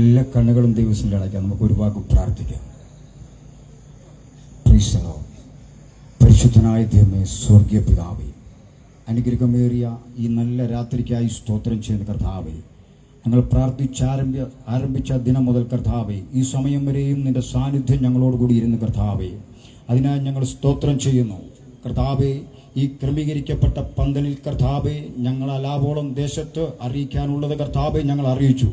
എല്ലാ കണ്ണുകളും ദൈവത്തിന്റെ അടയ്ക്കാം നമുക്ക് ഒരു വാക്ക് പ്രാർത്ഥിക്കാം. Praise പരിശുദ്ധനായ ദൈവമേ സ്വർഗീയ പിതാവേ അനുഗ്രഹമേറിയ ഈ നല്ല രാത്രിക്കായി സ്തോത്രം ചെയ്യുന്ന കർത്താവേ ഞങ്ങൾ പ്രാർത്ഥിച്ചാരംഭ ആരംഭിച്ച ദിനം മുതൽ കർത്താവേ ഈ സമയം വരെയും നിന്റെ സാന്നിധ്യം ഞങ്ങളോട് കൂടി ഇരുന്ന് കർത്താവേ അതിനായി ഞങ്ങൾ സ്തോത്രം ചെയ്യുന്നു. കർത്താവെ ഈ ക്രമീകരിക്കപ്പെട്ട പന്തലിൽ കർത്താവെ ഞങ്ങൾ അലാവോളം ദേശത്ത് അറിയിക്കാനുള്ളത് കർത്താവെ ഞങ്ങൾ അറിയിച്ചു.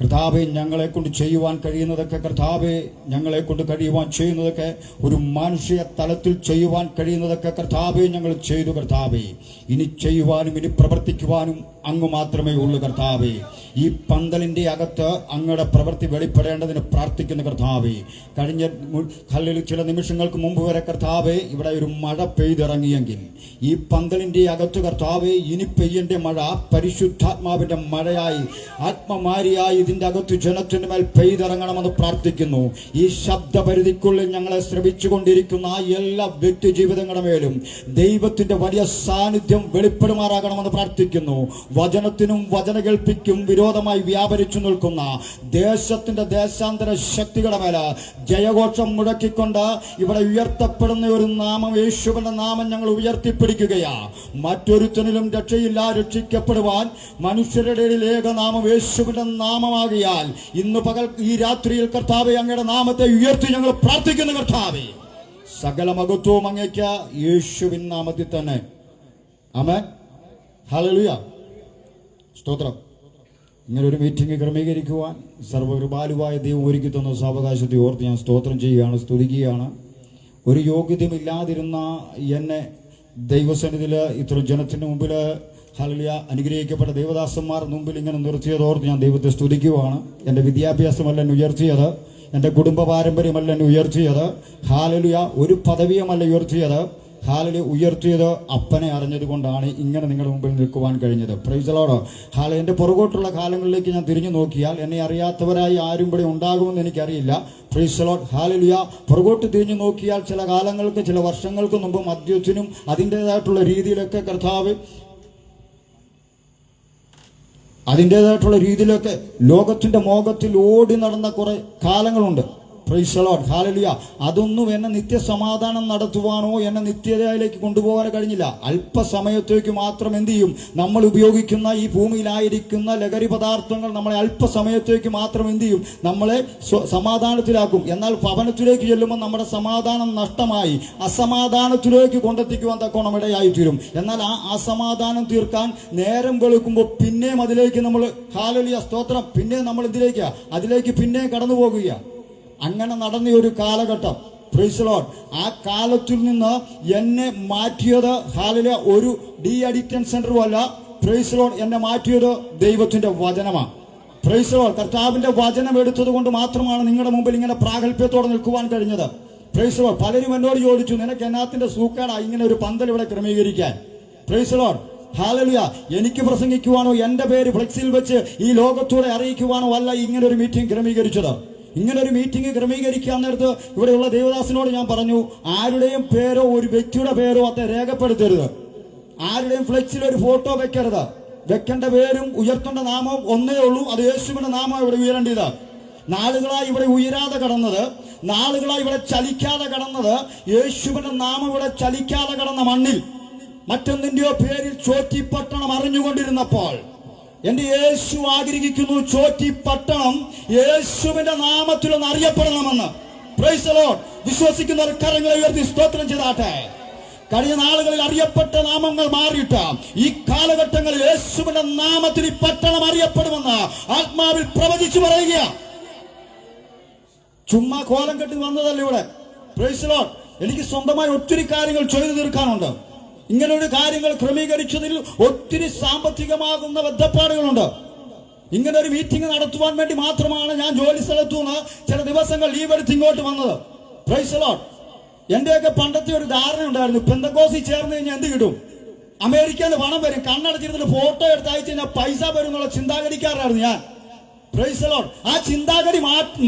കർത്താവെ ഞങ്ങളെ കൊണ്ട് ചെയ്യുവാൻ കഴിയുന്നതൊക്കെ കർത്താവെ ഞങ്ങളെ കൊണ്ട് കഴിയുവാൻ ചെയ്യുന്നതൊക്കെ ഒരു മാനുഷിക തലത്തിൽ ചെയ്യുവാൻ കഴിയുന്നതൊക്കെ കർത്താവെ ഞങ്ങൾ ചെയ്തു കർത്താവെ. ഇനി ചെയ്യുവാനും ഇനി പ്രവർത്തിക്കുവാനും അങ്ങ് മാത്രമേ ഉള്ളൂ കർത്താവെ. ഈ പന്തലിന്റെ അകത്ത് അങ്ങയുടെ പ്രവൃത്തി വെളിപ്പെടേണ്ടതിന് പ്രാർത്ഥിക്കുന്ന കർത്താവെ. കഴിഞ്ഞ കല്ലിൽ ചില നിമിഷങ്ങൾക്ക് മുമ്പ് വരെ കർത്താവെ ഇവിടെ ഒരു മഴ പെയ്തിറങ്ങിയെങ്കിൽ ഈ പന്തലിന്റെ അകത്ത് കർത്താവെ ഇനി പെയ്യേണ്ട മഴ പരിശുദ്ധാത്മാവിന്റെ മഴയായി ആത്മമാരിയായി ഇതിന്റെ അകത്ത് ജനത്തിന് മേൽ പെയ്തിറങ്ങണമെന്ന് പ്രാർത്ഥിക്കുന്നു. ഈ ശബ്ദപരിധിക്കുള്ളിൽ ഞങ്ങളെ ശ്രമിച്ചുകൊണ്ടിരിക്കുന്ന ആ എല്ലാ വ്യക്തി ജീവിതങ്ങളുടെ മേലും ദൈവത്തിന്റെ വലിയ സാന്നിധ്യം വെളിപ്പെടുമാറാകണമെന്ന് പ്രാർത്ഥിക്കുന്നു. വചനത്തിനും വചന കേൾപ്പിക്കും വിരോധമായി വ്യാപരിച്ചു നിൽക്കുന്ന ദേശത്തിന്റെ ദേശാന്തര ശക്തികളുടെ മേല ജയഘോഷം മുഴക്കിക്കൊണ്ട് ഇവിടെ ഉയർത്തപ്പെടുന്ന ഒരു നാമം യേശുവിന്റെ നാമം ഞങ്ങൾ ഉയർത്തിപ്പിടിക്കുകയാ. മറ്റൊരുത്തനിലും രക്ഷയില്ല രക്ഷിക്കപ്പെടുവാൻ മനുഷ്യരുടെ ഇടയിൽ ഏകനാമം യേശുവിന്റെ നാമമാകിയാൽ ഇന്ന് പകൽ ഈ രാത്രിയിൽ കർത്താവെ അങ്ങയുടെ നാമത്തെ ഉയർത്തി ഞങ്ങൾ പ്രാർത്ഥിക്കുന്നു കർത്താവെ. സകല മകത്വവും അങ്ങേക്ക യേശുവിൻ നാമത്തിൽ തന്നെ. ആമേൻ. ഹല്ലേലൂയ. സ്തോത്രം. ഇങ്ങനെ ഒരു മീറ്റിംഗ് ക്രമീകരിക്കുവാൻ സർവകൃപാലുവായ ദൈവം ഒരുക്കി തന്ന സാവകാശത്തെ ഓർത്ത് ഞാൻ സ്തോത്രം ചെയ്യുകയാണ് സ്തുതിക്കുകയാണ്. ഒരു യോഗ്യതയുമില്ലാതിരുന്ന എന്നെ ദൈവസന്നിധിയിൽ ഇത്ര ജനത്തിന് മുമ്പിൽ ഹലിയ അനുഗ്രഹിക്കപ്പെട്ട ദേവദാസന്മാർ മുമ്പിൽ ഇങ്ങനെ നിർത്തിയതോർത്ത് ഞാൻ ദൈവത്തെ സ്തുതിക്കുവാണ്. എന്റെ വിദ്യാഭ്യാസമല്ല എന്നെ ഉയർത്തിയത്. എന്റെ കുടുംബ പാരമ്പര്യമല്ല എന്നെ ഉയർത്തിയത്. ഹാലലിയ ഒരു പദവിയുമല്ല ഉയർത്തിയത്. ഹാലലി ഉയർത്തിയത് അപ്പനെ അറിഞ്ഞത് കൊണ്ടാണ് ഇങ്ങനെ നിങ്ങളുടെ മുമ്പിൽ നിൽക്കുവാൻ കഴിഞ്ഞത്. പ്രൈസലോട് ഹാല എന്റെ പുറകോട്ടുള്ള കാലങ്ങളിലേക്ക് ഞാൻ തിരിഞ്ഞു നോക്കിയാൽ എന്നെ അറിയാത്തവരായി ആരും ഇവിടെ ഉണ്ടാകുമെന്ന് എനിക്കറിയില്ല. പ്രൈസലോട്ട് ഹാലലിയ പുറകോട്ട് തിരിഞ്ഞു നോക്കിയാൽ ചില കാലങ്ങൾക്ക് ചില വർഷങ്ങൾക്ക് മുമ്പ് മദ്യത്തിനും അതിന്റെതായിട്ടുള്ള രീതിയിലൊക്കെ കർത്താവ് അതിന്റെതായിട്ടുള്ള രീതിയിലൊക്കെ ലോകത്തിന്റെ മോഹത്തിൽ ഓടി നടന്ന കുറെ കാലങ്ങളുണ്ട്. പ്രൈസലോട്ട് ഹാലലിയ അതൊന്നും എന്നെ നിത്യസമാധാനം നടത്തുവാനോ എന്നെ നിത്യതയിലേക്ക് കൊണ്ടുപോകാനോ കഴിഞ്ഞില്ല. അല്പസമയത്തേക്ക് മാത്രം എന്ത് ചെയ്യും? നമ്മൾ ഉപയോഗിക്കുന്ന ഈ ഭൂമിയിലായിരിക്കുന്ന ലഹരി പദാർത്ഥങ്ങൾ നമ്മളെ അല്പസമയത്തേക്ക് മാത്രം എന്ത് ചെയ്യും? നമ്മളെ സമാധാനത്തിലാക്കും. എന്നാൽ ഭവനത്തിലേക്ക് ചെല്ലുമ്പോൾ നമ്മുടെ സമാധാനം നഷ്ടമായി. അസമാധാനത്തിലേക്ക് കൊണ്ടെത്തിക്കുവാൻ തക്കോണം ഇടയായി തീരും എന്നാൽ ആ അസമാധാനം തീർക്കാൻ നേരം വെളുക്കുമ്പോൾ പിന്നെയും അതിലേക്ക് നമ്മൾ ഹാലലിയ സ്തോത്രം. പിന്നെ നമ്മൾ എന്തിലേക്കാ? അതിലേക്ക് പിന്നെയും കടന്നു പോകുക അങ്ങനെ നടന്ന ഒരു കാലഘട്ടം. Lord. ആ കാലത്തിൽ നിന്ന് എന്നെ മാറ്റിയത് ഹാലിലെ ഒരു ഡി അഡിക്ഷൻ സെന്ററും അല്ല. പ്രൈസ് എന്നെ മാറ്റിയത് ദൈവത്തിന്റെ വചനമാണ്. പ്രൈസ് ലോഡ് കർത്താവിന്റെ വചനം എടുത്തത് കൊണ്ട് മാത്രമാണ് നിങ്ങളുടെ മുമ്പിൽ ഇങ്ങനെ പ്രാഗൽഭ്യത്തോടെ നിൽക്കുവാൻ കഴിഞ്ഞത്. പ്രൈസ് ലോഡ് പലരും എന്നോട് ചോദിച്ചു നിനക്ക് എന്നാത്തിന്റെ സൂക്കേടാ ഇങ്ങനെ ഒരു പന്തൽ ഇവിടെ ക്രമീകരിക്കാൻ? പ്രൈസ് ലോഡ് ഹാലലിയ എനിക്ക് പ്രസംഗിക്കുവാനോ എന്റെ പേര് ഫ്ലെക്സിൽ വെച്ച് ഈ ലോകത്തോടെ അറിയിക്കുവാനോ അല്ല ഇങ്ങനെ ഒരു മീറ്റിംഗ് ക്രമീകരിച്ചത്. ഇങ്ങനെ ഒരു മീറ്റിംഗ് ക്രമീകരിക്കാൻ നേരത്ത് ഇവിടെയുള്ള ദേവദാസിനോട് ഞാൻ പറഞ്ഞു ആരുടെയും പേരോ ഒരു വ്യക്തിയുടെ പേരോ അത് രേഖപ്പെടുത്തരുത്. ആരുടെയും ഫ്ലെക്സിൽ ഒരു ഫോട്ടോ വെക്കരുത്. വെക്കേണ്ട പേരും ഉയർത്തേണ്ട നാമവും ഒന്നേ ഉള്ളൂ. അത് യേശുവിന്റെ നാമം ഇവിടെ ഉയരേണ്ടത്. നാളുകളായി ഇവിടെ ഉയരാതെ കടന്നത് നാളുകളായി ഇവിടെ ചലിക്കാതെ കടന്നത് യേശുവിന്റെ നാമം ഇവിടെ ചലിക്കാതെ കടന്ന മണ്ണിൽ മറ്റൊന്നിന്റെയോ പേരിൽ ചോറ്റി പട്ടണം അറിഞ്ഞുകൊണ്ടിരുന്നപ്പോൾ എന്റെ യേശു ആഗ്രഹിക്കുന്നു ചോറ്റി പട്ടണം യേശുവിന്റെ നാമത്തിൽ ഒന്ന് അറിയപ്പെടണമെന്ന്. വിശ്വസിക്കുന്നവർ കരങ്ങളെ ഉയർത്തി സ്തോത്രം ചെയ്താട്ടെ. കഴിഞ്ഞ നാളുകളിൽ അറിയപ്പെട്ട നാമങ്ങൾ മാറിയിട്ട് ഈ കാലഘട്ടങ്ങളിൽ യേശുവിന്റെ നാമത്തിൽ ഈ പട്ടണം അറിയപ്പെടുമെന്ന് ആത്മാവിൽ പ്രവചിച്ചു പറയുക ചുമ്മാ കോലം കെട്ടി വന്നതല്ലേ ഇവിടെ. എനിക്ക് സ്വന്തമായി ഒത്തിരി കാര്യങ്ങൾ ചെയ്തു തീർക്കാനുണ്ട്. ഇങ്ങനെയൊരു കാര്യങ്ങൾ ക്രമീകരിച്ചതിൽ ഒത്തിരി സാമ്പത്തികമാകുന്ന ബന്ധപ്പാടുകളുണ്ട് ഇങ്ങനെ ഒരു മീറ്റിംഗ് നടത്തുവാൻ വേണ്ടി മാത്രമാണ് ഞാൻ ജോലി സ്ഥലത്തു നിന്ന് ചില ദിവസങ്ങൾ ലീവ് എടുത്ത് ഇങ്ങോട്ട് വന്നത്. പ്രൈസ് ലോട്ട് എന്റെയൊക്കെ പണ്ടത്തെ ഒരു ധാരണ ഉണ്ടായിരുന്നു. പെന്തക്കോസി ചേർന്ന് കഴിഞ്ഞാൽ എന്ത് കിട്ടും? അമേരിക്കയിൽ പണം വരും. കണ്ണടച്ചിരുന്നിട്ട് ഫോട്ടോ എടുത്ത് കഴിഞ്ഞാൽ പൈസ വരും എന്നുള്ള ചിന്താഗതിക്കാരായിരുന്നു ഞാൻ. ആ ചിന്താഗതി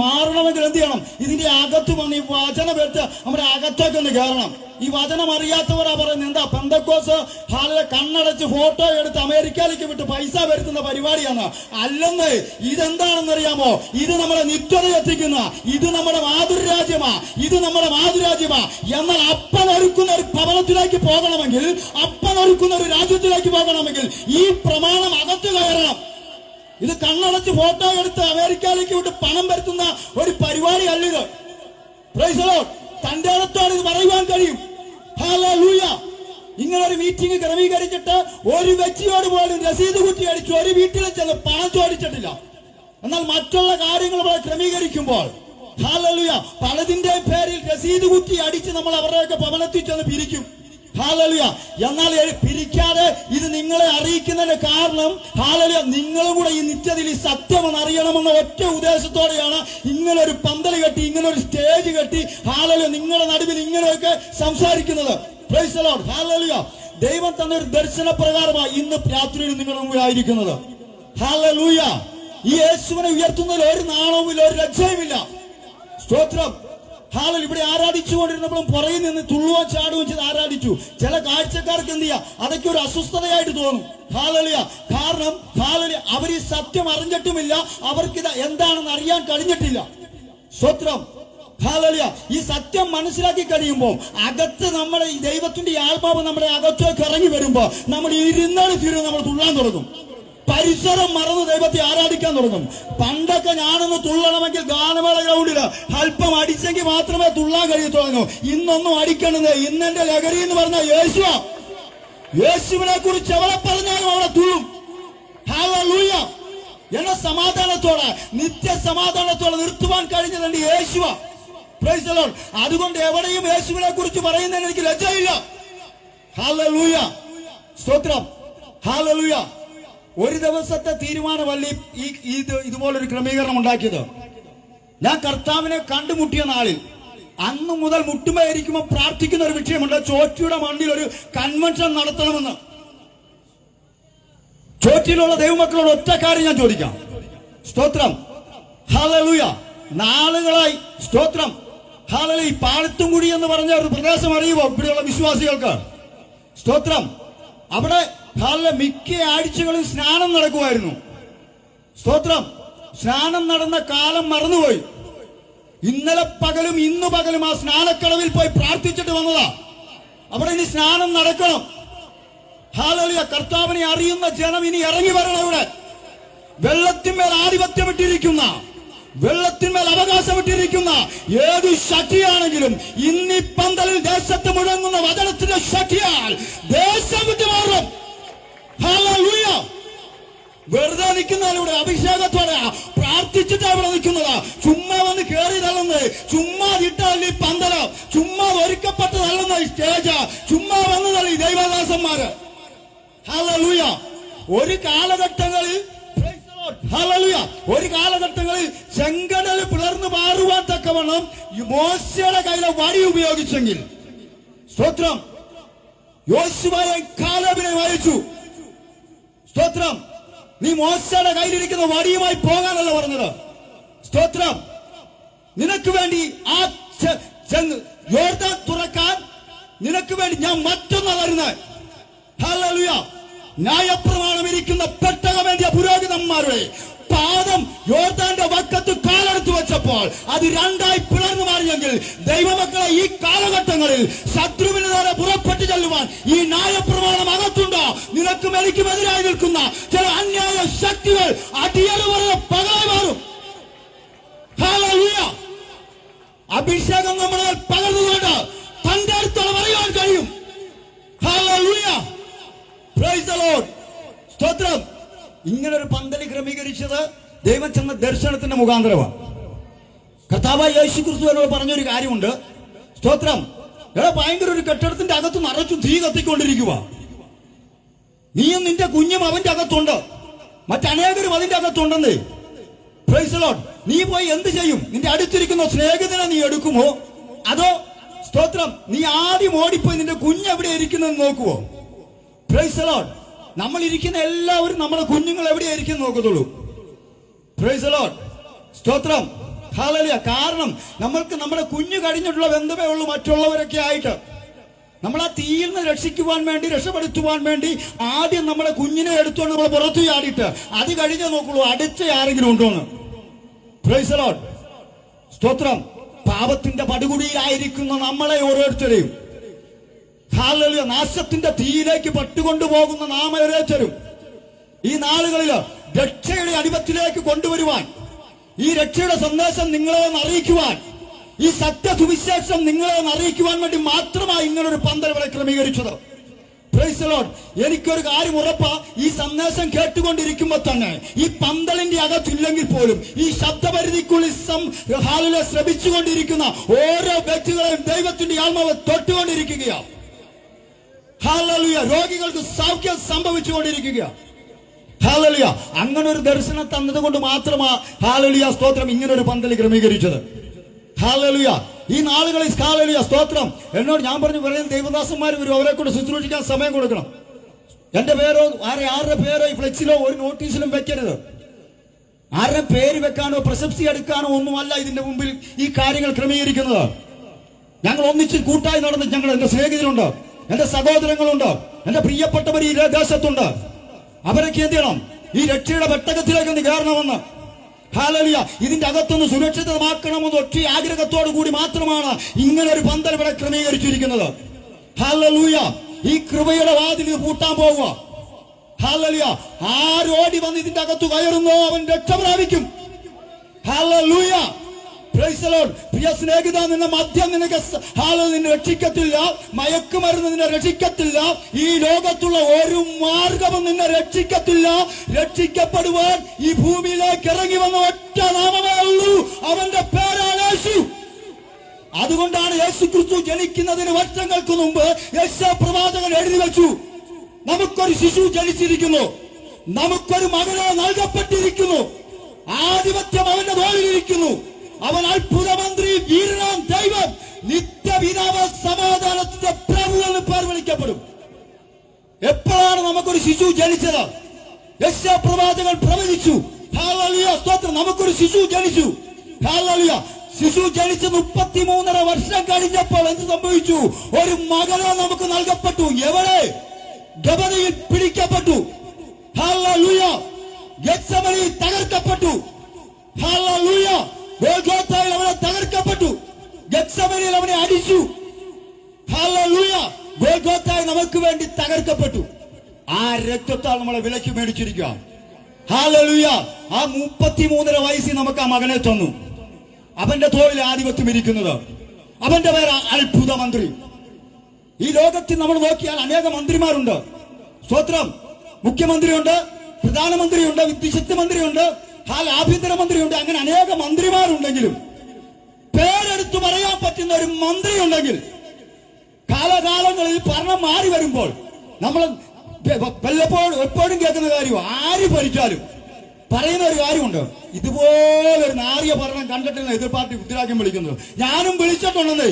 മാറണമെങ്കിൽ എന്ത് ചെയ്യണം? ഇതിന്റെ അകത്ത് വന്ന് ഈ വചനം എടുത്ത് നമ്മുടെ അകത്തേക്ക് ഒന്ന് കയറണം. ഈ വചനം അറിയാത്തവരാ പറയുന്നത് എന്താ? പെന്തക്കോസ് ഹാളിലെ കണ്ണടച്ച് ഫോട്ടോ എടുത്ത് അമേരിക്കയിലേക്ക് വിട്ട് പൈസ വരുത്തുന്ന പരിപാടിയാണ്. അല്ലെന്ന് ഇതെന്താണെന്ന് അറിയാമോ ഇത് നമ്മളെ നിത്യത എത്തിക്കുന്ന ഇത് നമ്മുടെ മാതൃരാജ്യമാ ഇത് നമ്മുടെ മാതൃരാജ്യമാ. എന്നാൽ അപ്പൻ ഒരുക്കുന്ന ഒരു ഭവനത്തിലേക്ക് പോകണമെങ്കിൽ അപ്പൻ ഒരുക്കുന്ന ഒരു രാജ്യത്തിലേക്ക് പോകണമെങ്കിൽ ഈ പ്രമാണം അകത്ത് കയറണം. ഇത് കണ്ണടച്ച് ഫോട്ടോ എടുത്ത് അമേരിക്കയിലേക്ക് വിട്ട് പണം വരുത്തുന്ന ഒരു പരിപാടി അല്ലിത്. തന്റെ അടുത്താണ് ഇത് പറയുവാൻ കഴിയും. ഇങ്ങനെ ഒരു മീറ്റിംഗ് ക്രമീകരിച്ചിട്ട് ഒരു വ്യക്തിയോട് പോലും രസീത് കുറ്റി അടിച്ചു ഒരു വീട്ടിൽ ചെന്ന് പണം ചോദിച്ചിട്ടില്ല. എന്നാൽ മറ്റുള്ള കാര്യങ്ങൾ ഇവിടെ ക്രമീകരിക്കുമ്പോൾ ഹാലലുയ പലതിന്റെ പേരിൽ രസീത് കുറ്റി അടിച്ച് നമ്മൾ അവരുടെയൊക്കെ ഭവനത്തിൽ ചെന്ന് പിരിക്കും. ഹാലലുയ. എന്നാൽ പിരിക്കാതെ ഇത് നിങ്ങളെ അറിയിക്കുന്നതിന്റെ കാരണം ഹാലലിയ നിങ്ങളും കൂടെ ഈ നിത്യതയിൽ ഈ സത്യമെന്ന് അറിയണമെന്ന ഒറ്റ ഉദ്ദേശത്തോടെയാണ് ഇങ്ങനെ ഒരു പന്തൽ കെട്ടി ഇങ്ങനെ ഒരു സ്റ്റേജ് കെട്ടി ഹാലലിയ നിങ്ങളുടെ നടുവിൽ ഇങ്ങനെയൊക്കെ സംസാരിക്കുന്നത്. ഹാലലിയ. ദൈവം തന്ന ഒരു ദർശന പ്രകാരമാണ് ഇന്ന് രാത്രിയിൽ നിങ്ങളുടെ മുമ്പിൽ ആയിരിക്കുന്നത്. ഹാലലൂയ. ഈ യേശുവിനെ ഉയർത്തുന്നതിൽ ഒരു നാണവുമില്ല ഒരു രക്ഷയുമില്ല. സ്തോത്രം. ഹാലൽ ഇവിടെ ആരാധിച്ചുകൊണ്ടിരുന്നപ്പോഴും പുറകിൽ നിന്ന് തുള്ളുവോ ചാടുകയും ചെയ്ത് ആരാധിച്ചു. ചില കാഴ്ചക്കാർക്ക് എന്ത് ചെയ്യാ? അതൊക്കെ ഒരു അസ്വസ്ഥതയായിട്ട് തോന്നും. ഹാലലിയ കാരണം ഹാലലിയ അവർ ഈ സത്യം അറിഞ്ഞിട്ടുമില്ല. അവർക്കിത് എന്താണെന്ന് അറിയാൻ കഴിഞ്ഞിട്ടില്ല. സ്വത്രം. ഹാലലിയ ഈ സത്യം മനസ്സിലാക്കി കഴിയുമ്പോൾ അകത്ത് നമ്മുടെ ദൈവത്തിന്റെ ആത്മാവ് നമ്മുടെ അകത്തേക്ക് ഇറങ്ങി വരുമ്പോ നമ്മൾ ഇരുന്നാൾ തീരും നമ്മൾ തുള്ളാൻ തുടങ്ങും. പരിസരം മറന്ന് ദൈവത്തെ ആരാധിക്കാൻ തുടങ്ങും. പണ്ടൊക്കെ ഞാനൊന്ന് തുള്ളണമെങ്കിൽ ഗാനമേള ഗ്രൗണ്ടിൽ അല്പം അടിച്ചെങ്കിൽ മാത്രമേ തുള്ളാൻ കഴിയത്തുള്ളൂ ഇന്നൊന്നും അടിക്കണത് ഇന്നെന്റെ ലഹരി എന്ന് പറഞ്ഞ യേശു യേശുവിനെ കുറിച്ച് എവിടെ പറഞ്ഞാലും അവിടെ തുള്ളും. എന്ന സമാധാനത്തോടെ നിത്യ സമാധാനത്തോടെ നിർത്തുവാൻ കഴിഞ്ഞത് എന്റെ യേശുവ. അതുകൊണ്ട് എവിടെയും യേശുവിനെ കുറിച്ച് പറയുന്നതിന് എനിക്ക് ലജ്ജയില്ല. ഹാലൂയ സ്തോത്രം. ഹാലൂയ ഒരു ദിവസത്തെ തീരുമാനമല്ല ഈ- ഇത് ഇതുപോലൊരു ക്രമീകരണം ഉണ്ടാക്കിയത്. ഞാൻ കർത്താവിനെ കണ്ടുമുട്ടിയ നാളിൽ അന്ന് മുതൽ മുട്ടുമേരിക്കുമ്പോൾ പ്രാർത്ഥിക്കുന്ന ഒരു വിഷയമുണ്ട്. ചോറ്റിയുടെ മണ്ണിൽ ഒരു കൺവെൻഷൻ നടത്തണമെന്ന്. ചോറ്റിയിലുള്ള ദൈവമക്കളോട് ഒറ്റ കാര്യം ഞാൻ ചോദിക്കാം. സ്തോത്രം. ഹാലലൂയ നാളുകളായി. സ്തോത്രം. ഹാലലു ഈ പാലത്തുംകുടി എന്ന് പറഞ്ഞ ഒരു പ്രദേശം അറിയുമോ ഇവിടെയുള്ള വിശ്വാസികൾക്ക്? സ്തോത്രം. അവിടെ ഹാല മിക്ക ആഴ്ചകളിൽ സ്നാനം നടക്കുമായിരുന്നു. സ്തോത്രം. സ്നാനം നടന്ന കാലം മറന്നുപോയി. ഇന്നലെ പകലും ഇന്ന് പകലും ആ സ്നാനക്കടവിൽ പോയി പ്രാർത്ഥിച്ചിട്ട് വന്നതാ. അവിടെ ഇനി സ്നാനം നടക്കണം. ഹാലലിയ കർത്താവിനെ അറിയുന്ന ജനം ഇനി ഇറങ്ങി വരണം ഇവിടെ. വെള്ളത്തിന്മേൽ ആധിപത്യം ഇട്ടിരിക്കുന്ന വെള്ളത്തിന്മേൽ അവകാശം ഇട്ടിരിക്കുന്ന ഏത് ശക്തിയാണെങ്കിലും ഇന്നീ പന്തലിൽ ദേശത്ത് മുഴങ്ങുന്ന വചനത്തിന്റെ ശക്തിയാൽ ദേശം വിട്ടു മാറും വെറുതെ നിൽക്കുന്നതിലൂടെ അഭിഷേകത്തോടെ പ്രാർത്ഥിച്ചിട്ട് അവിടെ നിൽക്കുന്നതാ. ചുമ്മാ വന്ന് കയറി തള്ളുന്നത്. ചുമ്മാ ഇട്ടല്ല ഈ പന്തല. ചുമ്മാ ഒരുക്കപ്പെട്ട് തള്ളുന്ന സ്റ്റേജ്. ചുമ്മാ വന്ന് തള്ളി ദൈവദാസന്മാര്. ഹല്ലേലൂയ. ഒരു കാലഘട്ടങ്ങളിൽ ഹല്ലേലൂയ. ഒരു കാലഘട്ടങ്ങളിൽ ചെങ്കടൽ പിളർന്നു മാറുവാൻ തക്കവണ്ണം മോശയുടെ കയ്യിലെ വടി ഉപയോഗിച്ചെങ്കിൽ. സ്തോത്രം. യോശുവായ കാലബിനെ വായിച്ചു സ്തോത്രം. നീ മോശയുടെ കയ്യിലിരിക്കുന്ന വടിയുമായി പോകാനല്ല പറഞ്ഞത്. സ്തോത്രം. നിനക്ക് വേണ്ടി ആ യോർദാൻ തുറക്കാൻ നിനക്ക് വേണ്ടി ഞാൻ മറ്റൊന്ന് തരുന്നത് ന്യായപ്രമാണം ഇരിക്കുന്ന പെട്ടകമേന്തിയ പുരോഹിതന്മാരുടെ പാദം യോർദാന്റെ വക്കത്ത് കാലെടുത്ത് വെച്ചപ്പോൾ അത് രണ്ടായി പിളർന്നു മാറിയെങ്കിൽ ദൈവമക്കളെ ഈ കാലഘട്ടങ്ങളിൽ ശത്രുവിന് നേരെ പുറപ്പെട്ടു ചെല്ലുവാൻ ഈ ന്യായപ്രമാണം അകത്തുണ്ടോ? നിനക്കും എനിക്കും എതിരായി നിൽക്കുന്ന ചില അന്യായ ശക്തികൾ അടിയറുപോലെ പകലായി മാറും. അഭിഷേകം നമ്മളെ പകർന്നുകൊണ്ട് തന്റെ അടുത്തോളം അറിയാൻ കഴിയും. സ്തോത്രം. ഇങ്ങനെ ഒരു പന്തലി ക്രമീകരിച്ചത് ദൈവം ചെന്ന ദർശനത്തിന്റെ മുഖാന്തരമാണ്. കർത്താവ് യേശു ക്രിസ്തുവിനോട് പറഞ്ഞൊരു കാര്യമുണ്ട്. സ്തോത്രം. എടാ ഭയങ്കര ഒരു കെട്ടിടത്തിന്റെ അകത്ത് നിറച്ചു തീ കത്തിക്കൊണ്ടിരിക്കുക നീയും നിന്റെ കുഞ്ഞും അവന്റെ അകത്തുണ്ട്. മറ്റനേകരും അതിന്റെ അകത്തുണ്ടെന്നേ. പ്രൈസലോട്ട്. നീ പോയി എന്ത് ചെയ്യും? നിന്റെ അടുത്തിരിക്കുന്ന സ്നേഹിതനെ നീ എടുക്കുമോ? അതോ സ്തോത്രം നീ ആദ്യം ഓടിപ്പോയി നിന്റെ കുഞ്ഞ് എവിടെ ഇരിക്കുന്നെന്ന് നോക്കുവോ? Praise the Lord. നമ്മൾ ഇരിക്കുന്ന എല്ലാവരും നമ്മുടെ കുഞ്ഞുങ്ങൾ എവിടെയായിരിക്കും നോക്കത്തുള്ളൂ. സ്തോത്രം. ഹാലലിയ കാരണം നമ്മൾക്ക് നമ്മുടെ കുഞ്ഞു കഴിഞ്ഞിട്ടുള്ള ബന്ധമേ ഉള്ളൂ മറ്റുള്ളവരൊക്കെ ആയിട്ട്. നമ്മൾ ആ തീയിൽ നിന്ന് രക്ഷിക്കുവാൻ വേണ്ടി രക്ഷപ്പെടുത്തുവാൻ വേണ്ടി ആദ്യം നമ്മുടെ കുഞ്ഞിനെ എടുത്തുകൊണ്ട് നമ്മൾ പുറത്തു ചാടിയിട്ട് അത് കഴിഞ്ഞേ നോക്കുള്ളൂ. അടുത്ത ആരെങ്കിലും ഉണ്ടോന്ന്. സ്തോത്രം. പാപത്തിന്റെ പടുകുടിയിലായിരിക്കുന്ന നമ്മളെ ഓരോരുത്തരെയും. ഹാലലിയ നാശത്തിന്റെ തീയിലേക്ക് പട്ടുകൊണ്ടുപോകുന്ന പോകുന്ന ഓരോരുത്തരും ഈ നാളുകളിൽ രക്ഷയുടെ അടിമത്തിലേക്ക് കൊണ്ടുവരുവാൻ ഈ രക്ഷയുടെ സന്ദേശം നിങ്ങളെ അറിയിക്കുവാൻ ഈ സത്യ സുവിശേഷം നിങ്ങളെ അറിയിക്കുവാൻ വേണ്ടി മാത്രമായി ഇങ്ങനൊരു പന്തൽ ഇവിടെ ക്രമീകരിച്ചത്. എനിക്കൊരു കാര്യം ഉറപ്പാ ഈ സന്ദേശം കേട്ടുകൊണ്ടിരിക്കുമ്പോൾ തന്നെ ഈ പന്തലിന്റെ അകത്തില്ലെങ്കിൽ പോലും ഈ ശബ്ദപരിധിക്കുള്ളിൽ ഹാലിലെ ശ്രമിച്ചുകൊണ്ടിരിക്കുന്ന ഓരോ വ്യക്തികളെയും ദൈവത്തിന്റെ ആത്മാവ് തൊട്ടുകൊണ്ടിരിക്കുകയാണ് ഹാലലുയ രോഗികൾക്ക് സൗഖ്യം സംഭവിച്ചുകൊണ്ടിരിക്കുക ഹാലലിയ അങ്ങനെ ഒരു ദർശനം തന്നത് കൊണ്ട് മാത്രമാ ഹാലലിയ സ്തോത്രം ഇങ്ങനെ ഒരു പന്തൽ ക്രമീകരിച്ചത്. ഹാലലിയ ഈ നാളുകളിൽ ഹാലലിയ സ്തോത്രം. എന്നോട് ഞാൻ പറഞ്ഞു പറയുന്ന ദൈവദാസന്മാർ വരും അവരെ കൊണ്ട് ശുശ്രൂഷിക്കാൻ സമയം കൊടുക്കണം. എന്റെ പേരോ ആരെ ആരുടെ പേരോ ഈ ഫ്ലെക്സിലോ ഒരു നോട്ടീസിലും വെക്കരുത്. ആരുടെ പേര് വെക്കാനോ പ്രശംസി എടുക്കാനോ ഒന്നുമല്ല ഇതിന്റെ മുമ്പിൽ ഈ കാര്യങ്ങൾ ക്രമീകരിക്കുന്നത്. ഞങ്ങൾ ഒന്നിച്ച് കൂട്ടായി നടന്ന് ഞങ്ങൾ എന്റെ സ്നേഹിതരുണ്ട്. എന്റെ സഹോദരങ്ങളുണ്ട് എന്റെ പ്രിയപ്പെട്ടവർ ഈ ദേശത്തുണ്ട്. അവരൊക്കെ എന്ത് ചെയ്യണം? ഈ രക്ഷയുടെ പെട്ടകത്തിലേക്ക് നീ കയറണമെന്ന്. ഹാലലിയ ഇതിന്റെ അകത്തൊന്ന് സുരക്ഷിതമാക്കണമെന്ന് ഒറ്റ ആഗ്രഹത്തോടു കൂടി മാത്രമാണ് ഇങ്ങനെ ഒരു പന്തൽ ഇവിടെ ക്രമീകരിച്ചിരിക്കുന്നത്. ഹാലലൂയ ഈ കൃപയുടെ വാതിൽ ഇത് പൂട്ടാൻ പോവുക. ഹാലലിയ ആരോടി വന്ന് ഇതിന്റെ അകത്ത് കയറുന്നോ അവൻ രക്ഷ പ്രാപിക്കും Lord. പ്രിയ സ്നേഹിത നിന്നെ മദ്യം നിനക്ക് ഹാല നിന്നെ രക്ഷിക്കത്തില്ല. മയക്കുമരുന്ന് നിന്നെ രക്ഷിക്കത്തില്ല. ഈ ലോകത്തുള്ള ഒരു മാർഗവും നിന്നെ രക്ഷിക്കത്തില്ല. രക്ഷിക്കപ്പെടുവാൻ ഈ ഭൂമിയിലേക്ക് ഇറങ്ങി വന്ന ഒറ്റ നാമമേ ഉള്ളൂ. അവന്റെ പേരാണ് യേശു. അതുകൊണ്ടാണ് യേശു ക്രിസ്തു ജനിക്കുന്നതിന് വർഷങ്ങൾക്ക് മുമ്പ് യേശു പ്രവാചകൻ എഴുതി വെച്ചു. നമുക്കൊരു ശിശു ജനിച്ചിരിക്കുന്നു. നമുക്കൊരു മകനെ നൽകപ്പെട്ടിരിക്കുന്നു. ആധിപത്യം അവന്റെ തോളിലിരിക്കുന്നു. അവൻ അത്ഭുതമന്ത്രി വീരനാം ദൈവം നിത്യപിതാവ് സമാധാനത്തിന്റെ പ്രഭു എന്ന് പേർ വിളിക്കപ്പെടും. എപ്പോഴാണ് നമുക്കൊരു ശിശു ജനിച്ചത്? യശ പ്രവാചകൻ പ്രവചിച്ചു. സ്തോത്രം. നമുക്കൊരു ശിശു ജനിച്ചു. ശിശു ജനിച്ച് മുപ്പത്തിമൂന്നര വർഷം കഴിഞ്ഞപ്പോൾ എന്ത് സംഭവിച്ചു? ഒരു മകനെ നമുക്ക് നൽകപ്പെട്ടു. എവിടെ? ഗബതയിൽ പിടിക്കപ്പെട്ടു. തകർക്കപ്പെട്ടു. ഗോൽഗോത്തായിൽ അവനെ തകർക്കപ്പെട്ടു. ഗത്സമനിയിൽ അവനെ അടിച്ചു. ഗോൽഗോത്തായി നമുക്ക് വേണ്ടി തകർക്കപ്പെട്ടു. ആ രക്തത്താൽ നമ്മളെ വിലക്ക് മേടിച്ചിരിക്കുക. ഹാലലുയ ആ മുപ്പത്തിമൂന്നര വയസ്സിൽ നമുക്ക് ആ മകനെ തന്നു. അവന്റെ തോളിൽ ആധിപത്യം ഇരിക്കുന്നത്. അവന്റെ പേര് അത്ഭുത മന്ത്രി ഈ ലോകത്തിൽ നമ്മൾ നോക്കിയാൽ അനേക മന്ത്രിമാരുണ്ട്. സ്വത്രം മുഖ്യമന്ത്രിയുണ്ട് പ്രധാനമന്ത്രിയുണ്ട് വിദ്യുശക്തി മന്ത്രിയുണ്ട് ഹാൽ ആഭ്യന്തരമന്ത്രിയുണ്ട് അങ്ങനെ അനേക മന്ത്രിമാരുണ്ടെങ്കിലും പേരെടുത്തു പറയാൻ പറ്റുന്ന ഒരു മന്ത്രി ഉണ്ടെങ്കിൽ കാലകാലങ്ങളിൽ ഭരണം മാറി വരുമ്പോൾ നമ്മൾ വല്ലപ്പോഴും എപ്പോഴും കേൾക്കുന്ന കാര്യം ആര് ഭരിച്ചാലും പറയുന്ന ഒരു കാര്യമുണ്ട്. ഇതുപോലെ ഒരു നാറിയ ഭരണം കണ്ടിട്ടില്ല എതിർ പാർട്ടി മുദ്രാക്യം വിളിക്കുന്നത്. ഞാനും വിളിച്ചിട്ടുണ്ടെന്നേ.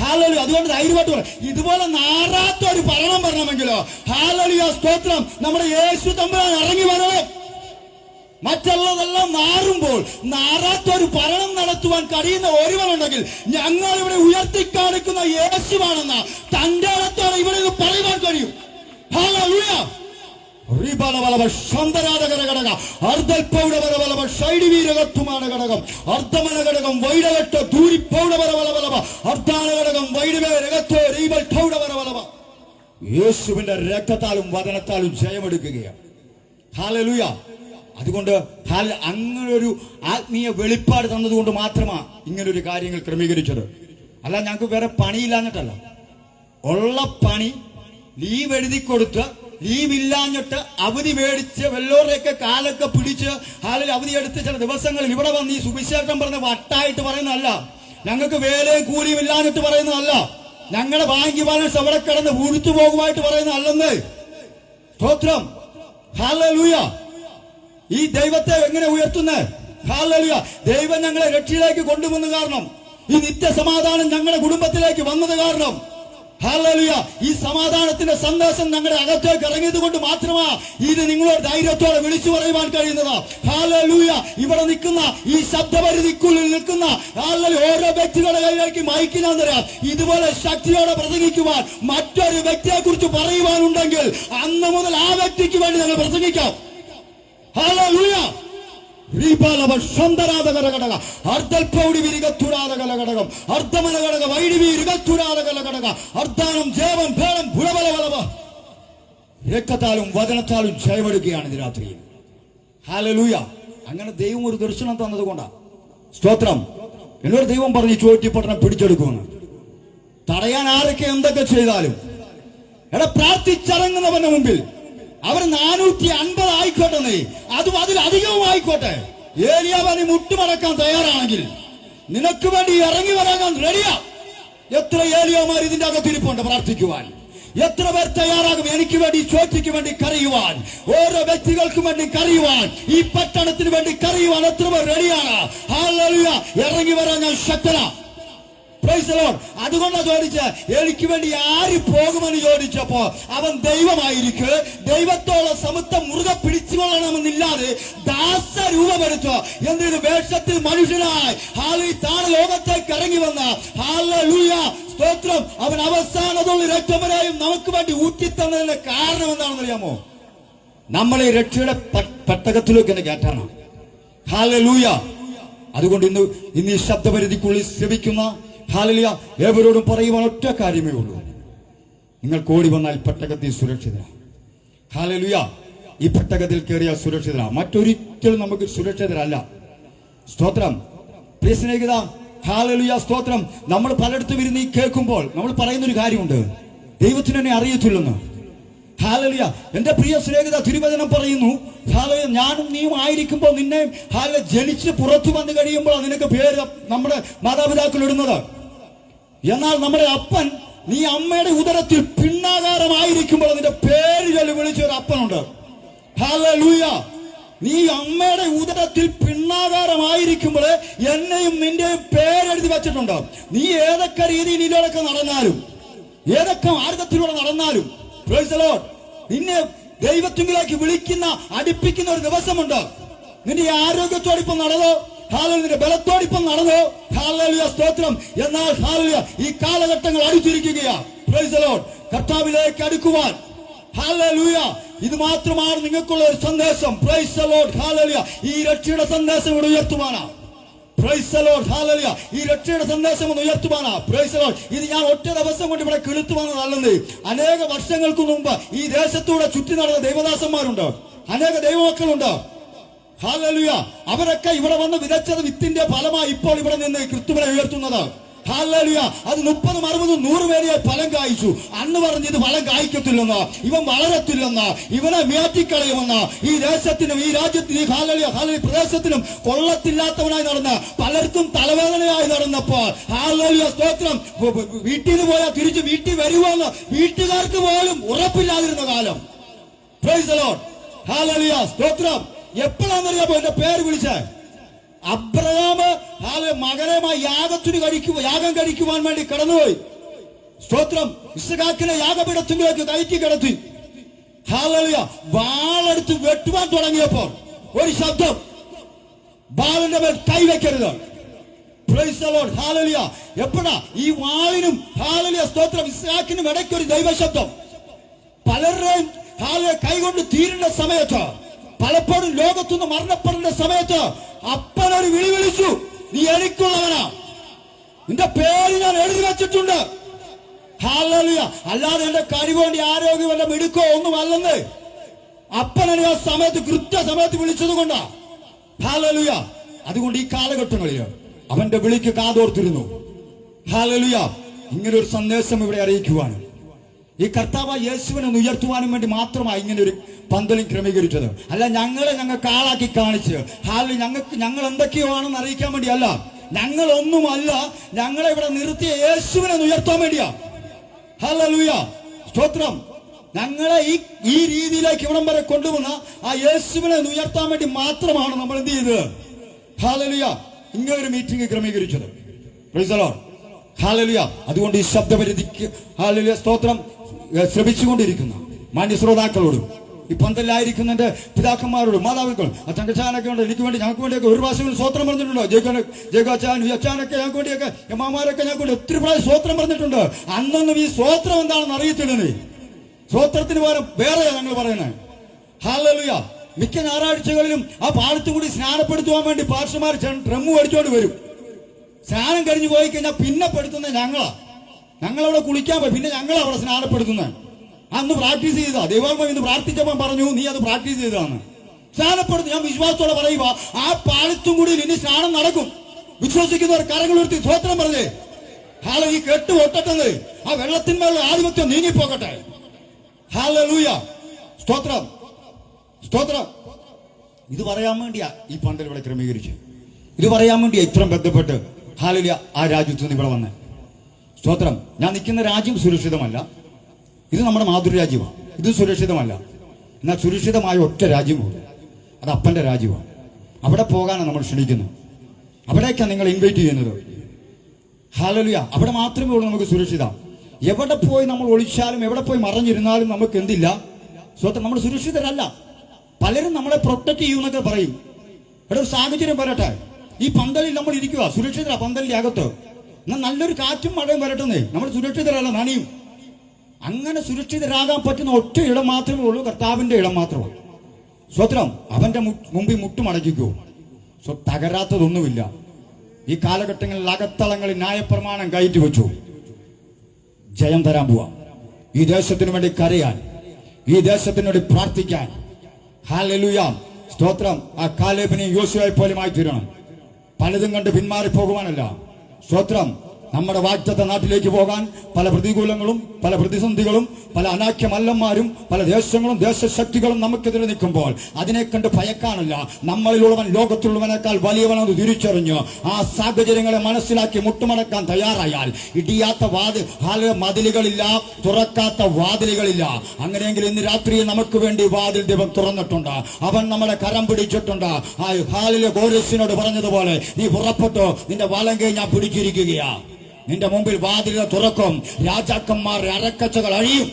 ഹാലലി അതുകൊണ്ട് ധൈര്യമായിട്ട് പറയാം ഇതുപോലെ നാറാത്ത ഒരു ഭരണം വരണമെങ്കിലോ ആ സ്തോത്രം നമ്മുടെ യേശു തമ്പുരാൻ ഇറങ്ങി വരണം. മറ്റുള്ളതെല്ലാം നാറുമ്പോൾ നാറാത്ത ഒരു ഭരണം നടത്തുവാൻ കഴിയുന്ന ഒരുവനുണ്ടെങ്കിൽ ഞങ്ങൾ ഇവിടെ ഉയർത്തി കാണിക്കുന്ന യേശുവാണെന്ന തന്റെ അടുത്താണ് ഇവിടെ പറയുവാൻ കഴിയും. ഘടക അർദ്ധമന ഘടകം ദൂരി ദൂരിപ്പൗഡബലബലബലബ അർദ്ധാന ഘടകം വൈഡവേ രകത്വ റീബൽ പൗഡബലബലബ യേശുവിന്റെ രക്തത്താലും വചനത്താലും ജയമെടുക്കുകയാണ്. ഹാലലുയ അതുകൊണ്ട് അങ്ങനൊരു ആത്മീയ വെളിപ്പാട് തന്നതുകൊണ്ട് മാത്രമാണ് ഇങ്ങനൊരു കാര്യങ്ങൾ ക്രമീകരിച്ചത്. അല്ല ഞങ്ങൾക്ക് വേറെ പണിയില്ലാഞ്ഞിട്ടല്ല ഉള്ള പണി ലീവ് എഴുതി കൊടുത്ത് ലീവ് ഇല്ലാഞ്ഞിട്ട് അവധി മേടിച്ച് വെല്ലോരെയൊക്കെ കാലൊക്കെ പിടിച്ച് ഹാലിൽ അവധി എടുത്ത് ചില ദിവസങ്ങളിൽ ഇവിടെ വന്ന് ഈ സുവിശേഷം പറഞ്ഞ വട്ടായിട്ട് പറയുന്നതല്ല. ഞങ്ങൾക്ക് വേലയും കൂലിയും ഇല്ലാഞ്ഞിട്ട് പറയുന്നതല്ല. ഞങ്ങളുടെ ബാങ്ക് ബാലൻസ് അവിടെ കിടന്ന് ഊഴിച്ചു പോകുമായിട്ട് പറയുന്നതല്ലെന്ന്. സ്തോത്രം. ഹാലൂയ ഈ ദൈവത്തെ എങ്ങനെ ഉയർത്തുന്നേ ഹാലലുയ ദൈവം ഞങ്ങളെ രക്ഷയിലേക്ക് കൊണ്ടുവന്ന കാരണം ഈ നിത്യസമാധാനം ഞങ്ങളുടെ കുടുംബത്തിലേക്ക് വന്നത് കാരണം. ഹാലലിയ ഈ സമാധാനത്തിന്റെ സന്ദേശം ഞങ്ങളുടെ അകത്തേക്ക് ഇറങ്ങിയത് കൊണ്ട് മാത്രമാ ഇത് നിങ്ങളോട് ധൈര്യത്തോടെ വിളിച്ചു പറയുവാൻ കഴിയുന്നത്. ഹാലലൂയ ഇവിടെ നിൽക്കുന്ന ഈ ശബ്ദപരിധിക്കുള്ളിൽ നിൽക്കുന്ന ഹാലലി ഓരോ വ്യക്തികളുടെ കയ്യിലേക്ക് മയക്കിനാൻ തരാം ഇതുപോലെ ശക്തിയോടെ പ്രസംഗിക്കുവാൻ മറ്റൊരു വ്യക്തിയെ കുറിച്ച് പറയുവാനുണ്ടെങ്കിൽ അന്ന് മുതൽ ആ വ്യക്തിക്ക് വേണ്ടി ഞങ്ങൾ പ്രസംഗിക്കാം. ഘടക അർദ്ധാനം ജേവം വചനത്താലും ജയമെടുക്കുകയാണ് ഇത് രാത്രിയിൽ അങ്ങനെ ദൈവം ഒരു ദർശനം തന്നതുകൊണ്ടാണ് സ്തോത്രം. എന്നോട് ദൈവം പറഞ്ഞു ചോറ്റിപ്പട്ടണം പിടിച്ചെടുക്കുമെന്ന്. തടയാൻ ആരൊക്കെ എന്തൊക്കെ ചെയ്താലും. എടാ പ്രാർത്ഥിച്ചിറങ്ങുന്നവന്റെ മുമ്പിൽ അവർ നാനൂറ്റി അൻപത് ആയിക്കോട്ടെ നീ. അതും അതിലധികവും ആയിക്കോട്ടെ. ഏലിയാവനി മുട്ടുമടക്കാൻ തയ്യാറാണെങ്കിൽ നിനക്ക് വേണ്ടി ഇറങ്ങി വരാൻ റെഡിയാ. എത്ര ഏലിയോമാർ ഇതിന്റെ അകത്തിരിപ്പുണ്ട് പ്രാർത്ഥിക്കുവാൻ. എത്ര പേർ തയ്യാറാകും എനിക്ക് വേണ്ടി ചോറ്റിക്ക് വേണ്ടി കറിയുവാൻ ഓരോ വ്യക്തികൾക്കും വേണ്ടി കറിയുവാൻ ഈ പട്ടണത്തിന് വേണ്ടി കറിയുവാൻ എത്ര പേർ റെഡിയാണ്. ഇറങ്ങി വരാൻ ഞാൻ ശക്തനാ. അതുകൊണ്ടാ ചോദിച്ച എനിക്ക് വേണ്ടി ആര് പോകുമെന്ന് ചോദിച്ചപ്പോ അവൻ ദൈവമായിരിക്കും ദൈവത്തോളം സമത്വം മുറുകെ പിടിച്ചുകൊള്ളണമെന്നില്ലാതെ ദാസ രൂപമെടുത്തു എന്നൊരു വേഷത്തിൽ മനുഷ്യനായി. ഹാലി താഴെ ലോകത്തേക്ക് ഇറങ്ങി വന്ന. ഹാലൂയ സ്തോത്രം. അവൻ അവസാനതുള്ള രക്തപരായും നമുക്ക് വേണ്ടി ഊറ്റിത്തന്നതിന്റെ കാരണം എന്താണെന്ന് അറിയാമോ നമ്മളെ രക്ഷയുടെ പെട്ടകത്തിലേക്ക് തന്നെ കയറ്റാനാണ് ഹാലലൂയ. അതുകൊണ്ട് ഇന്ന് ഇന്ന് ഈ ശബ്ദപരിധിക്കുള്ളിൽ ശ്രമിക്കുന്ന ഹാലലിയ ഏവരോടും പറയുവാൻ ഒറ്റ കാര്യമേ ഉള്ളൂ. നിങ്ങൾ ഓടി വന്നാൽ പെട്ടകത്തിൽ സുരക്ഷിതരാണ് ഹാലലുയ ഈ പെട്ടകത്തിൽ കയറിയ സുരക്ഷിതരാണ് മറ്റൊരിക്കലും നമുക്ക് സുരക്ഷിതരല്ല. സ്തോത്രം. പ്രിയ സ്നേഹിത ഹാലലുയ സ്തോത്രം. നമ്മൾ പലയിടത്തും ഇരുന്ന് കേൾക്കുമ്പോൾ നമ്മൾ പറയുന്നൊരു കാര്യമുണ്ട്. ദൈവത്തിന് എന്നെ അറിയത്തില്ലെന്ന്. ഹാലലിയ. എന്റെ പ്രിയ സ്നേഹിത തിരുവചനം പറയുന്നു ഹാലലിയ ഞാനും നീയും ആയിരിക്കുമ്പോൾ നിന്നെ ഹാല ജനിച്ച് പുറത്തു വന്നു കഴിയുമ്പോൾ നിനക്ക് പേര് നമ്മുടെ മാതാപിതാക്കൾ ഇടുന്നത്. എന്നാൽ നമ്മുടെ അപ്പൻ നീ അമ്മയുടെ ഉദരത്തിൽ പിണ്ണാകാരമായിരിക്കുമ്പോൾ നിന്റെ പേര് ചൊല്ലി വിളിച്ച ഒരു അപ്പനുണ്ട്. ഹാലലൂയ. നീ അമ്മയുടെ ഉദരത്തിൽ പിണ്ണാകാരമായിരിക്കുമ്പോൾ എന്നെയും നിന്റെയും പേരെഴുതി വെച്ചിട്ടുണ്ട്. നീ ഏതൊക്കെ രീതിയിൽ ഇതിലൊക്കെ നടന്നാലും ഏതൊക്കെ മാർഗത്തിലൂടെ നടന്നാലും. നിന്നെ ദൈവത്തിങ്കിലേക്ക് വിളിക്കുന്ന അടുപ്പിക്കുന്ന ഒരു ദിവസമുണ്ട്. നിന്റെ ആരോഗ്യത്തോടിപ്പം നടന്നോ? ഹാലലിന്റെ ബലത്തോടിപ്പം നടന്നോ? ഹാലലിയ സ്തോത്രം. എന്നാൽ ഹാലലിയ ഈ കാലഘട്ടങ്ങൾ അടിച്ചിരിക്കുകയാണ്. കർത്താവിലേക്ക് അടുക്കുവാൻ. ഹാലലൂയ ഇത് മാത്രമാണ് നിങ്ങൾക്കുള്ള ഒരു സന്ദേശം. പ്രൈസ് ഈ രക്ഷയുടെ സന്ദേശം ഇവിടെ ഉയർത്തുവാനാണ് ഈ രക്ഷയുടെ സന്ദേശം ഒന്ന് Praise ഇത് ഞാൻ ഒറ്റ ദിവസം കൊണ്ട് ഇവിടെ കിളുത്തു നല്ലത് അനേക വർഷങ്ങൾക്ക് മുമ്പ് ഈ ദേശത്തൂടെ ചുറ്റി നടന്ന ദൈവദാസന്മാരുണ്ട്. അനേക ദൈവമക്കളുണ്ട്. ഹാലലുയ അവരൊക്കെ ഇവിടെ വന്ന് വിതച്ചത് വിത്തിന്റെ ഫലമായി ഇപ്പോൾ ഇവിടെ നിന്ന് ക്രിസ്തുവിനെ ഉയർത്തുന്നത്. ഹാലലുയ അത് മുപ്പതും അറുപതും നൂറ് പേരെയായി ഫലം കായ്ച്ചു അന്ന് പറഞ്ഞ് ഇത് ഫലം കായ്ക്കത്തില്ലെന്ന് ഇവൻ വളരത്തില്ലെന്ന് ഇവനെ മേറ്റിക്കളയുമെന്ന് ഈ ദേശത്തിനും ഈ രാജ്യത്തിനും ഈ ഹാലലിയ ഹാലലി പ്രദേശത്തിനും കൊള്ളത്തില്ലാത്തവനായി നടന്ന പലർക്കും തലവേദനയായി നടന്നപ്പോൾ ഹാലലിയ സ്തോത്രം വീട്ടിൽ നിന്ന് പോയാൽ തിരിച്ച് വീട്ടിൽ വരുവാന്ന് വീട്ടുകാർക്ക് പോലും ഉറപ്പില്ലാതിരുന്ന കാലം. Hallelujah. സ്തോത്രം എപ്പോഴാണെന്നറിയാമോ എന്റെ പേര് വിളിച്ചേ അബ്രഹാമ് മകനമായി യാഗത്തിന് കഴിക്കുക യാഗം കഴിക്കുവാൻ വേണ്ടി കടന്നുപോയി. സ്തോത്രം. ഇസഹാക്കിനെ യാഗപീഠത്തിലേക്ക് കയറ്റി കിടത്തി. ഹാലിയ വാളെടുത്ത് വെട്ടുവാൻ തുടങ്ങിയപ്പോൾ ഒരു ശബ്ദം. ബാലന്റെ മേൽ കൈ വെക്കരുത്. ഹാലലിയ. എപ്പോഴാ? ഈ വാളിനും ഹാലലിയ സ്തോത്രം. ഇസ്ഹാക്കിനും ഇടയ്ക്ക് ഒരു ദൈവശബ്ദം. പലരുടെയും ഹാലിയ കൈകൊണ്ട് തീരേണ്ട സമയത്ത് പലപ്പോഴും ലോകത്തുനിന്ന് മരണപ്പെടേണ്ട സമയത്ത് അപ്പനൊരു വിളി വിളിച്ചു. നീ എനിക്കുള്ളവനാ. നിന്റെ പേര് ഞാൻ എഴുതി വെച്ചിട്ടുണ്ട്. അല്ലാതെ എന്റെ കരുവേണ്ടി ആരോഗ്യം എന്റെ മിടുക്കോ ഒന്നും അല്ലെന്ന് അപ്പനെ ആ സമയത്ത് കൃത്യ സമയത്ത് വിളിച്ചത് കൊണ്ടാ ഹാലലുയ അതുകൊണ്ട് ഈ കാലഘട്ടങ്ങളിൽ അവന്റെ വിളിക്ക് കാതോർത്തിരുന്നു. ഹാലലുയ ഇങ്ങനൊരു സന്ദേശം ഇവിടെ അറിയിക്കുവാനും ഈ കർത്താവ് യേശുവിനെ ഉയർത്തുവാനും വേണ്ടി മാത്രമാണ് ഇങ്ങനെ ഒരു പന്തലും ക്രമീകരിച്ചത്. അല്ല ഞങ്ങളെ ഞങ്ങൾക്ക് ആളാക്കി കാണിച്ച്. ഹാലിൽ ഞങ്ങൾക്ക് ഞങ്ങൾ എന്തൊക്കെയോ ആണെന്ന് അറിയിക്കാൻ വേണ്ടിയല്ല. ഞങ്ങൾ ഒന്നുമല്ല ഞങ്ങളെ ഇവിടെ നിർത്തിയ യേശുവിനെ ഉയർത്താൻ വേണ്ടിയാ. ഹല്ലേലൂയ സ്തോത്രം. ഞങ്ങളെ ഈ ഈ രീതിയിലേക്ക് ഇവിടം വരെ കൊണ്ടുവന്ന ആ യേശുവിനെ ഉയർത്താൻ വേണ്ടി മാത്രമാണ് നമ്മൾ എന്ത് ചെയ്തത്. ഹാലലുയ ഇങ്ങനെ ഒരു മീറ്റിംഗ് ക്രമീകരിച്ചത്. അതുകൊണ്ട് ഈ ശബ്ദപരിധിക്ക് ഹാലലുയ സ്തോത്രം. ശ്രമിച്ചുകൊണ്ടിരിക്കുന്ന. മാന്യ ശ്രോതാക്കളോടും. ഈ പന്തലായിരിക്കുന്നതിന്റെ പിതാക്കന്മാരോടും മാതാവിക്കളും ആ തങ്കച്ചാനൊക്കെ ഉണ്ട് എനിക്ക് വേണ്ടി ഞങ്ങൾക്ക് വേണ്ടിയൊക്കെ ഒരു പ്രാവശ്യം സ്വത്രം പറഞ്ഞിട്ടുണ്ടോ? ജേക്കോന് ജേക്കാച്ചാൻ ഈ അച്ചാനൊക്കെ ഞങ്ങൾക്ക് വേണ്ടിയൊക്കെ അമ്മമാരൊക്കെ ഞങ്ങൾക്ക് വേണ്ടി ഒത്തിരി പ്രാവശ്യം സ്വത്രം പറഞ്ഞിട്ടുണ്ട്. അന്നൊന്നും ഈ സ്വത്രം എന്താണെന്ന് അറിയത്തില്ല നീ സ്വത്രത്തിന് പകരം വേറെയാ ഞങ്ങൾ പറയുന്നത്. ഹാലലുയ മിക്ക ഞായറാഴ്ചകളിലും ആ പാടത്തു കൂടി സ്നാനപ്പെടുത്തുവാൻ വേണ്ടി പാർഷമാർ ഡ്രമ്മ് അടിച്ചോണ്ട് വരും. സ്നാനം കഴിഞ്ഞ് പോയി കഴിഞ്ഞാൽ പിന്നെ പെടുത്തുന്ന ഞങ്ങളാ. ഞങ്ങളവിടെ കുളിക്കാൻ പോയി. പിന്നെ ഞങ്ങൾ അവിടെ സ്നാനപ്പെടുത്തുന്നത്. അന്ന് പ്രാക്ടീസ് ചെയ്താ ദൈവാത്മാവ് ഇന്ന് പ്രാർത്ഥിച്ചപ്പോൾ പറഞ്ഞു നീ അത് പ്രാക്ടീസ് ചെയ്തതാണ് സ്നാനപ്പെടുത്തു ഞാൻ വിശ്വാസത്തോടെ പറയുക ആ പാലത്തും കൂടി ഇനി സ്നാനം നടക്കും. വിശ്വസിക്കുന്നവർ കരങ്ങൾ ഉയർത്തി സ്വോത്രം പറഞ്ഞേ. ഹാല ഈ കെട്ട് ഒട്ടട്ടെന്ന് ആ വെള്ളത്തിന്മേലുള്ള ആധിപത്യം നീങ്ങിപ്പോകട്ടെ. ഹാലൂയ സ്തോത്രം. സ്തോത്രം. ഇത് പറയാൻ വേണ്ടിയാ ഈ പണ്ടൽ ഇവിടെ ക്രമീകരിച്ചു ഇത് പറയാൻ വേണ്ടിയാ ഇത്രയും ബന്ധപ്പെട്ട്. ഹാലിയ ആ രാജ്യത്ത് നിന്ന് ഇവിടെ വന്നേ. സ്തോത്രം. ഞാൻ നിൽക്കുന്ന രാജ്യം സുരക്ഷിതമല്ല. ഇത് നമ്മുടെ മാതൃരാജ്യമാണ്. ഇത് സുരക്ഷിതമല്ല. എന്നാൽ സുരക്ഷിതമായ ഒറ്റ രാജ്യമുണ്ട് അത് അപ്പന്റെ രാജ്യമാണ്. അവിടെ പോകാനാണ് നമ്മൾ ക്ഷണിക്കുന്നത്. അവിടേക്കാണ് നിങ്ങൾ ഇൻവൈറ്റ് ചെയ്യുന്നത്. ഹാലലിയ അവിടെ മാത്രമേ ഉള്ളൂ നമുക്ക് സുരക്ഷിത. എവിടെ പോയി നമ്മൾ ഒളിച്ചാലും എവിടെ പോയി മറഞ്ഞിരുന്നാലും നമുക്ക് എന്തില്ല? സ്വത്ത് നമ്മൾ സുരക്ഷിതരല്ല. പലരും നമ്മളെ പ്രൊട്ടക്ട് ചെയ്യുമെന്നൊക്കെ പറയും. ഇവിടെ ഒരു സാഹചര്യം വരട്ടെ ഈ പന്തലിൽ നമ്മൾ ഇരിക്കുക സുരക്ഷിതരാ പന്തലിന്റെ അകത്ത്. എന്നാൽ നല്ലൊരു കാറ്റും മഴയും വരട്ടെന്നേ. നമ്മൾ സുരക്ഷിതരല്ല നനിയും. അങ്ങനെ സുരക്ഷിതരാകാൻ പറ്റുന്ന ഒറ്റ ഇടം മാത്രമേ ഉള്ളൂ കർത്താവിന്റെ ഇടം മാത്രമേ സ്വത്രം അവന്റെ മുമ്പിൽ മുട്ടുമടക്കിക്കോ. സ്വ തകരാത്തതൊന്നുമില്ല. ഈ കാലഘട്ടങ്ങളിൽ അകത്തളങ്ങളിൽ ന്യായപ്രമാണം കയറ്റി വെച്ചു. ജയം തരാൻ പോവാം. ഈ ദേശത്തിനു വേണ്ടി കരയാൻ. ഈ ദേശത്തിനു വേണ്ടി പ്രാർത്ഥിക്കാൻ. ഹാലലുയാം സ്തോത്രം. ആ കാലേബിനെയും യോശുവായി പോലും ആയി തീരണം. പലതും കണ്ട് പിന്മാറി പോകുവാനല്ല സ്തോത്രം നമ്മുടെ വാഗ്ദത്ത നാട്ടിലേക്ക് പോകാൻ പല പ്രതികൂലങ്ങളും പല പ്രതിസന്ധികളും പല അനാഖ്യ മല്ലന്മാരും പല ദേശങ്ങളും ദേശശക്തികളും നമുക്കെതിരെ നിൽക്കുമ്പോൾ അതിനെ കണ്ട് ഭയക്കാനല്ല. നമ്മളിലുള്ളവൻ ലോകത്തിലുള്ളവനേക്കാൾ വലിയവനെന്ന് തിരിച്ചറിഞ്ഞ് ആ സാഹചര്യങ്ങളെ മനസ്സിലാക്കി മുട്ടുമടക്കാൻ തയ്യാറായാൽ ഇടിയാത്ത വാതി മതിലുകളില്ല തുറക്കാത്ത വാതിലുകളില്ല. അങ്ങനെയെങ്കിൽ ഇന്ന് രാത്രി നമുക്ക് വേണ്ടി വാതിൽ ദൈവം തുറന്നിട്ടുണ്ട്. അവൻ നമ്മളെ കരം പിടിച്ചിട്ടുണ്ട്. ആ ഹാലിലെ ഗോരസിനോട് പറഞ്ഞതുപോലെ നീ പുറപ്പെട്ടോ. നിന്റെ വലങ്കെ ഞാൻ പിടിച്ചിരിക്കുകയാ. നിന്റെ മുമ്പിൽ വാതിലിനെ തുറക്കും. രാജാക്കന്മാർ അരക്കച്ചകൾ അഴിയും.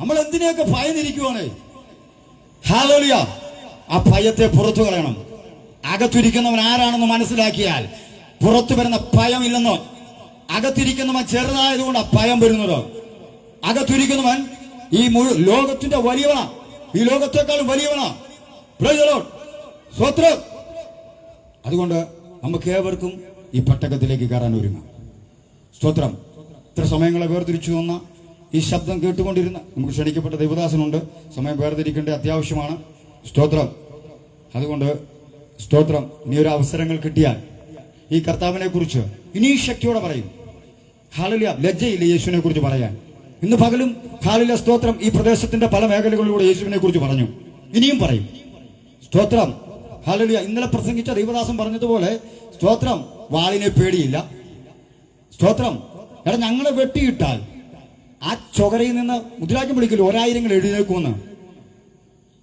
നമ്മൾ എന്തിനെയൊക്കെ ഭയന്നിരിക്കുവാണ്? ഹാലോലിയ ആ ഭയത്തെ പുറത്തു കളയണം. അകത്തിരിക്കുന്നവൻ ആരാണെന്ന് മനസ്സിലാക്കിയാൽ പുറത്തു വരുന്ന ഭയം ഇല്ലെന്നോ? അകത്തിരിക്കുന്നവൻ ചെറുതായതുകൊണ്ട് ആ ഭയം വരുന്നത്. അകത്തിരിക്കുന്നവൻ ഈ മുഴു ലോകത്തിന്റെ വലിയവനാ. ഈ ലോകത്തെക്കാളും വലിയവനാ. സ്വത്രം. അതുകൊണ്ട് നമുക്ക് ഏവർക്കും ഈ പട്ടകത്തിലേക്ക് കയറാൻ ഒരുങ്ങാം. സ്തോത്രം. ഇത്ര സമയങ്ങളെ വേർതിരിച്ചു വന്ന ഈ ശബ്ദം കേട്ടുകൊണ്ടിരുന്ന നമുക്ക് ക്ഷണിക്കപ്പെട്ട ദൈവദാസനുണ്ട്. സമയം വേർതിരിക്കേണ്ട അത്യാവശ്യമാണ്. സ്തോത്രം. അതുകൊണ്ട് സ്തോത്രം. ഇനി ഒരു അവസരങ്ങൾ കിട്ടിയാൽ ഈ കർത്താവിനെ കുറിച്ച് ഇനി ശക്തിയോടെ പറയും. ഹാളില ലജ്ജയില്ല യേശുവിനെ കുറിച്ച് പറയാൻ. ഇന്ന് പകലും ഹാളില സ്തോത്രം ഈ പ്രദേശത്തിന്റെ പല മേഖലകളിലൂടെ യേശുവിനെ കുറിച്ച് പറഞ്ഞു. ഇനിയും പറയും. സ്തോത്രം. ഹാലിയ ഇന്നലെ പ്രസംഗിച്ച ദൈവദാസൻ പറഞ്ഞതുപോലെ സ്തോത്രം വാളിനെ പേടിയില്ല. സ്തോത്രം എടാ ഞങ്ങളെ വെട്ടിയിട്ടാൽ ആ ചൊകരയിൽ നിന്ന് മുദ്രാജ്യം വിളിക്കില്ല ഒരായിരങ്ങൾ എഴുന്നേക്കുമെന്ന്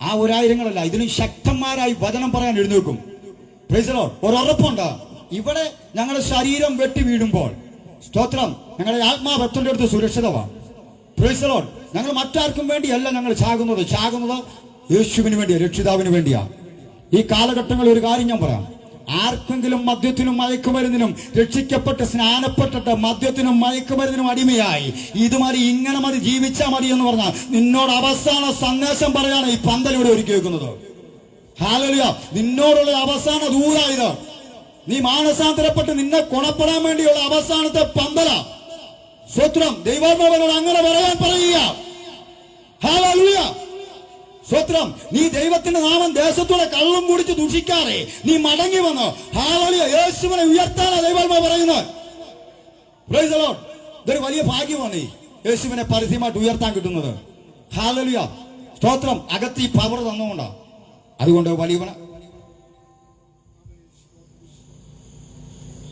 ആ ഒരായിരങ്ങളല്ല ഇതിലും ശക്തന്മാരായി വചനം പറയാൻ എഴുന്നേക്കും പ്രൈസലോ ഒരുറപ്പുണ്ട്. ഇവിടെ ഞങ്ങളുടെ ശരീരം വെട്ടി വീഴുമ്പോൾ സ്തോത്രം ഞങ്ങളുടെ ആത്മാവ് എത്തേണ്ട അടുത്ത് സുരക്ഷിതമാണ് പ്രൈസലോ ഞങ്ങൾ മറ്റാർക്കും വേണ്ടിയല്ല ഞങ്ങൾ ചാകുന്നത്. ചാകുന്നത് യേശുവിന് വേണ്ടിയാണ് രക്ഷിതാവിന് വേണ്ടിയാ. ഈ കാലഘട്ടങ്ങളിൽ ഒരു കാര്യം ഞാൻ പറയാം. ആർക്കെങ്കിലും മദ്യത്തിനും മയക്കുമരുന്നിനും രക്ഷിക്കപ്പെട്ട് സ്നാനപ്പെട്ടിട്ട് മദ്യത്തിനും മയക്കുമരുന്നിനും അടിമയായി ഇതുമാതിരി ഇങ്ങനെ മതി ജീവിച്ചാൽ മതി എന്ന് പറഞ്ഞാൽ നിന്നോട് അവസാന സന്ദേശം പറയാണ് ഈ പന്തലിവിടെ ഒരുക്കി വെക്കുന്നത്. ഹാലലിയ നിന്നോടുള്ള അവസാന ദൂരായത് നീ മാനസാന്തരപ്പെട്ട് നിന്നെ കൊണപ്പെടാൻ വേണ്ടിയുള്ള അവസാനത്തെ പന്തല. സ്വത്രം ദൈവാത്മാവനോട് അങ്ങനെ പറയാൻ പറയുക. ഹാലലുയ. സ്വത്രം. നീ ദൈവത്തിന്റെ നാമം ദേശത്തൂടെ കള്ളും കുടിച്ച് ദുഷിക്കാറേ നീ മടങ്ങി വന്നോ. ഹാളിയ യേശുവിനെ ഉയർത്താനാ ദൈവാത്മാ Lord. ഇതൊരു വലിയ ഭാഗ്യമാണ് ഈ യേശുവിനെ പരസ്യമായിട്ട് ഉയർത്താൻ കിട്ടുന്നത്. ഹാലലിയ. സ്തോത്രം. അകത്ത് ഈ പവർ തന്നുകൊണ്ടാ. അതുകൊണ്ട് വലിയവന